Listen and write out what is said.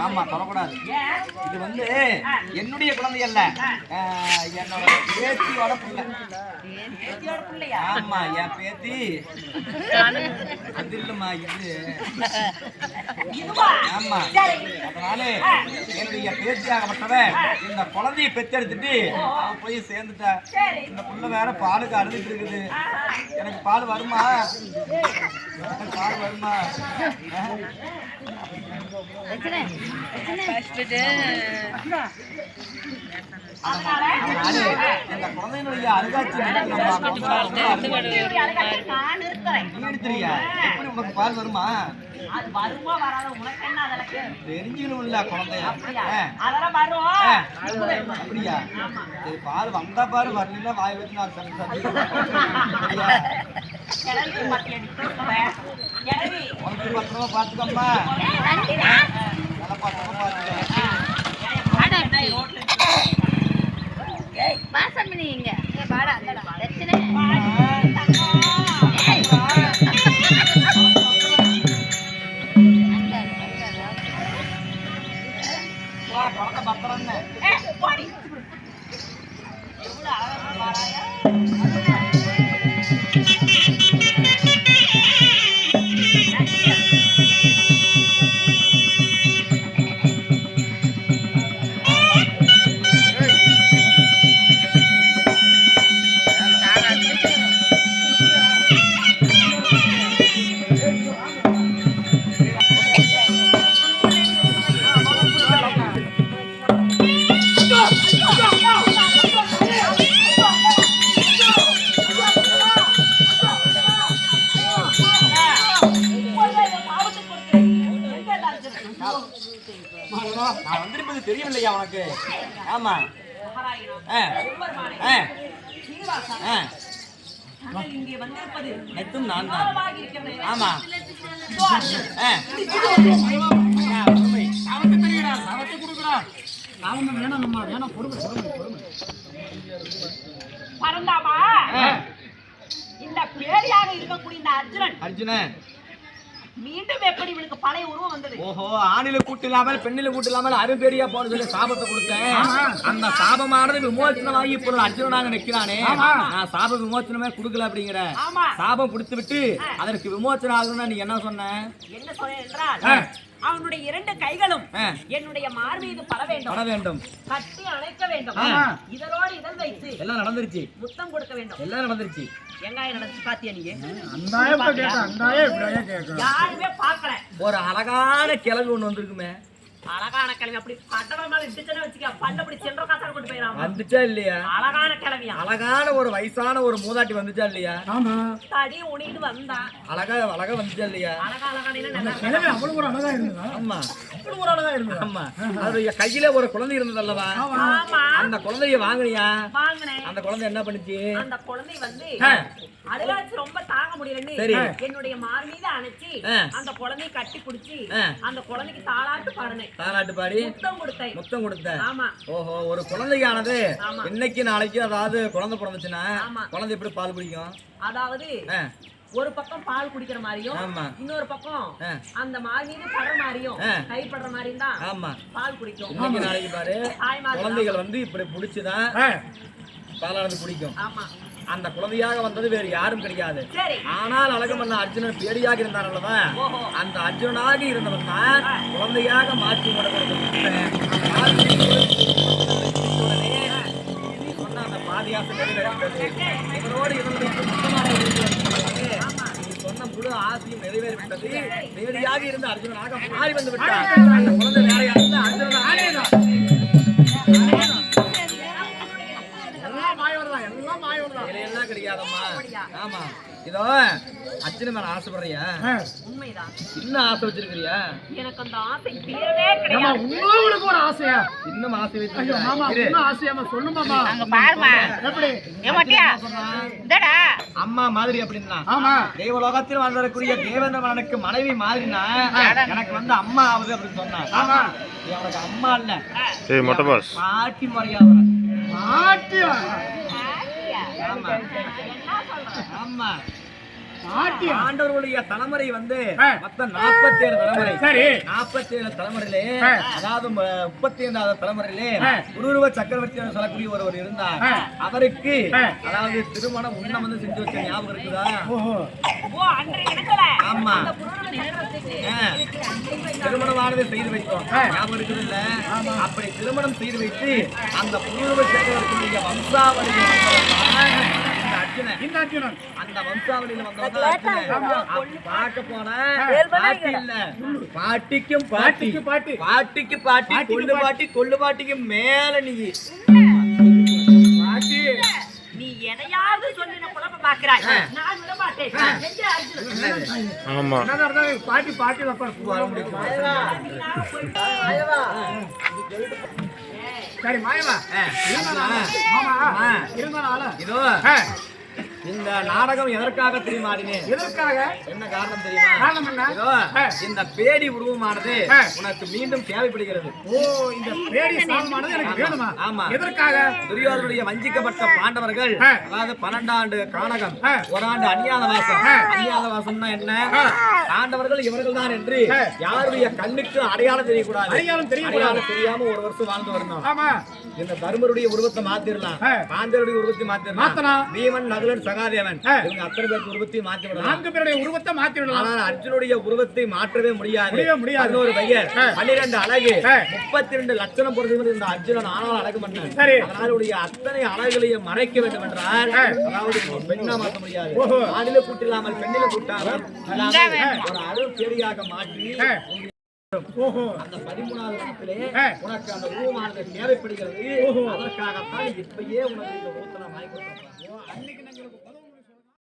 ஆமா தொடக்கூடாது இது வந்து என்னுடைய குழந்தை அல்ல என்னோட பேத்தியோட பிள்ளை பேத்தியோட பிள்ளையா ஆமா என் பேத்தி. இல்லம்மா இது? ஆமா. அதனால என்னுடைய பேத்தியாகப்பட்டவ இந்த குழந்தைய பெத்தெடுத்துட்டு அவன் போய் சேர்ந்துட்டா. சரி. இந்த புள்ள வேற பாலுக்கு அழுதுட்டு இருக்குது. பால் வருமா பால் வருமா குழந்தையினுடைய அருகாட்சி எப்படி உனக்கு பால் வருமா அது வருமோ வராத உனக்கு என்ன அதற்கு தெரிஞ்சுக்கணும் இல்ல குழந்தைய. அப்படியா சரி பால் வந்தா பாரு வரலாம் வாய் வச்சு நான் சரி பத்திரமா பாத்துக்கம்மா இங்க எவ்வளவு அழகா வாராயா நான் வந்திருப்பது தெரியவில்லையா உனக்கு ஆமா ஆ, ஆ, ஆ. இங்கே வந்திருப்பது நெத்தும் நான் தான். ஆமா இதோ அது. ஆ. ஆ, பொறுமை. அவனுக்கு தெரியுடா, அவனுக்கு கொடுக்குறா. பரந்தாமா ஆ, இந்த பேரியாக இருக்கக்கூடிய இந்த அர்ஜுனன் அர்ஜுனன் மீண்டும் எப்படி இவனுக்கு பழைய உருவம் வந்தது? ஓஹோ ஆணில கூட்டு இல்லாமல் பெண்ணில கூட்டு இல்லாமல் அரும்பெரியா போன சொல்லி சாபத்தை கொடுத்தேன். அந்த சாபமானது விமோச்சனமாகி இப்பொழுது அர்ஜுனனாக நிற்கிறானே. நான் சாப விமோச்சனமே கொடுக்கல அப்படிங்கிற. சாபம் கொடுத்து விட்டு அதற்கு விமோச்சனம் ஆகணும்னா நீ என்ன சொன்ன? என்ன சொல்ல என்றால். அவனுடைய இரண்டு கைகளும். என்னுடைய மார் மீது பட வேண்டும். பட வேண்டும். கட்டி அணைக்க வேண்டும். ஆ. இதனோடு இதழ் வைத்து எல்லாம் நடந்துருச்சு. முத்தம் கொடுக்க வேண்டும். எல்லாம் நடந்துருச்சு. வெங்காயம் நடந்து பாத்தியா நீங்க யாருமே பார்க்கல. ஒரு அழகான கிழங்கு ஒண்ணு வந்திருக்குமே. அழகான கிழமை அப்படி பட்டவ மேல இடிச்சுன்னு வச்சுக்க பண்ட அப்படி சென்ற காசார கொண்டு போயிடலாம் வந்துச்சா இல்லையா? அழகான கிழமையா அழகான ஒரு வயசான ஒரு மூதாட்டி வந்துச்சா இல்லையா? தடி உணிட்டு வந்தா. அழகா அழகா வந்துச்சா இல்லையா? அழகா அழகான நல்லா ஆமா. ஆமா. அது கையில ஒரு குழந்தை இருந்தது அல்லவா ஆமா. அந்த குழந்தைய வாங்குனியா? வாங்கினேன். அந்த குழந்தை என்ன பண்ணுச்சு? அந்த குழந்தை வந்து அழுகாச்சு ரொம்ப தாங்க முடியலன்னு. என்னுடைய மார் மீது அணைச்சி. அந்த குழந்தையை கட்டி பிடிச்சி. அந்த குழந்தைக்கு தாளாட்டு பாடினேன் தாலாட்டு பாடி முத்தம் கொடுத்தேன் முத்தம் கொடுத்த ஆமா ஓஹோ ஒரு குழந்தையானது ஆமா. இன்னைக்கு நாளைக்கு அதாவது குழந்தை பிறந்துச்சுன்னா ஆமா. குழந்தை எப்படி பால் குடிக்கும் அதாவது ஒரு பக்கம் பால் குடிக்கிற மாதிரியும். இன்னொரு பக்கம். அந்த மார் மீது படுற மாதிரியும் ஆ. கை படுற மாதிரியும் தான் ஆமா பால் குடிக்கும் இன்னைக்கு நாளைக்கு பாரு மாதிரி குழந்தைகள் வந்து இப்படி பிடிச்சுதான் பாலானது குடிக்கும் ஆமா அந்த குழந்தையாக வந்தது வேறு யாரும் கிடையாது. ஆனால் அழகமன்ன அர்ஜுனன் பேடியாக ஓஹோ. அந்த அர்ஜுனனாக இருந்தவன் தான் குழந்தையாக மாற்றி சொன்ன அந்த வந்தது. நீ சொன்ன முழு ஆசையும் நிறைவேறிவிட்டது. நேரடியாக இருந்த அர்ஜுனனாக மாறி வந்து விட்டார் அந்த குழந்தை வேற யாரும் இல்ல, எல்லாம் கிடைக்காதம்மா. ஆமா. இதோ அச்சனை மேல ஆசைப்படுறியா உண்மைதான். இன்னும் ஆசை வச்சிருக்கிறியா? எனக்கு அந்த ஆசை தீரவே ஆமா கிடையாது உங்களுக்கு ஒரு ஆசையா? இன்னும் ஆசை மாமா. இன்னும் ஆசையாம சொல்லு மாமா. அங்க பாருமா. எப்படி? ஏமாட்டியா? இந்தடா. அம்மா மாதிரி அப்படின்னா. ஆமா. தேவலோகத்தில் வாழ்ந்தக்கூடிய தேவேந்திரமனுக்கு மனைவி மாதிரினா எனக்கு வந்து அம்மா ஆகுது அப்படின்னு சொன்னான் ஆமா. அம்மா இல்ல. ஏய் மொட்டை பாஸ். பாட்டி பாட்டியா ஆமா ஆமா பாட்டியா ஆண்டவர்களுடைய தலைமுறை வந்து. மொத்தம் நாற்பத்தி ஏழு தலைமுறை சரி நாற்பத்தி ஏழு தலைமுறையிலே. அதாவது முப்பத்தி ஐந்தாவது தலைமுறையிலே. குருருவ சக்கரவர்த்தி சொல்லக்கூடிய ஒருவர் இருந்தார். அவருக்கு. அதாவது திருமணம் உன்ன வந்து செஞ்சு வச்ச ஞாபகம் இருக்குதா ஆமா. திருமணமானது செய்து வைத்தோம். ஞாபகம் இருக்குது இல்ல அப்படி திருமணம் செய்து வைத்து அந்த புருவ சக்கரவர்த்தியுடைய வந்தவர்தான் இந்த அர்ஜுனன் இந்த அர்ஜுனன் அந்த வம்சாவளியில வந்தவங்க பார்க்க போன பாட்டி இல்ல. பாட்டிக்கும் பாட்டி. பாட்டிக்கு பாட்டி. பாட்டிக்கு பாட்டி கொள்ளு பாட்டி. கொள்ளு பாட்டிக்கு மேல நீ. பாட்டி. நீ எதையாவது சொல்லி நான் குழப்ப பாக்குறாய். நான் விட மாட்டேன்? ஆமா. பாட்டி பாட்டி வைப்பாரு சரி மாயவா. இதோ. இந்த நாடகம் எதற்காக தெரியுமாடினேன் எதற்காக என்ன காரணம் தெரியுமா காரணம் என்ன? இந்த பேடி உருவமானது. உனக்கு மீண்டும் தேவைப்படுகிறது ஓ இந்த பேடி சாதமானது எனக்கு வேணுமா ஆமா. எதற்காக துரியோதனுடைய வஞ்சிக்கப்பட்ட பாண்டவர்கள். அதாவது பன்னெண்டாண்டு கானகம் ஆ. ஓராண்டு அந்நியாதவாசம் ஆ. அந்நியாதவாசம்னா என்ன ஆ. பாண்டவர்கள் இவர்கள் தான் என்று. யாருடைய கண்ணுக்கு அடையாளம் தெரியக்கூடாது அடையாளம் தெரியக்கூடாது. அடையாளம் தெரியாம ஒரு வருஷம் வாழ்ந்து வரணும் ஆமா இந்த தர்மருடைய உருவத்தை மாத்திரலாம். பாண்டவருடைய உருவத்தை மாத்திரலாம் மாத்தலாம். பீமன் நகுலன் சகாதேவன். இவங்க அத்தனை பேருக்கு உருவத்தையும் மாத்தி விடலாம் நான்கு பேருடைய உருவத்தை விடலாம் ஆனால் அர்ஜுனுடைய உருவத்தை மாற்றவே முடியாது முடியாது. பதினோரு பையன். பன்னிரண்டு அழகு. முப்பத்தி ரெண்டு லட்சணம் பொறுத்தவரை இந்த அர்ஜுனன் ஆனால் அழகு சரி. அதனாலுடைய அத்தனை அழகுகளையும் மறைக்க வேண்டும் என்றால். அதாவது ஒரு பெண்ணா மாற்ற முடியாது ஓஹோ. ஆணில கூட்டில்லாமல் பெண்ணில கூட்டாமல் ஒரு மாற்றி அந்த பதிமூணாவது இடத்திலே. உனக்கு அந்த தேவைப்படுகிறது. அதற்காகத்தான் இப்பயே உனக்கு இந்த உருவத்தை வாங்கி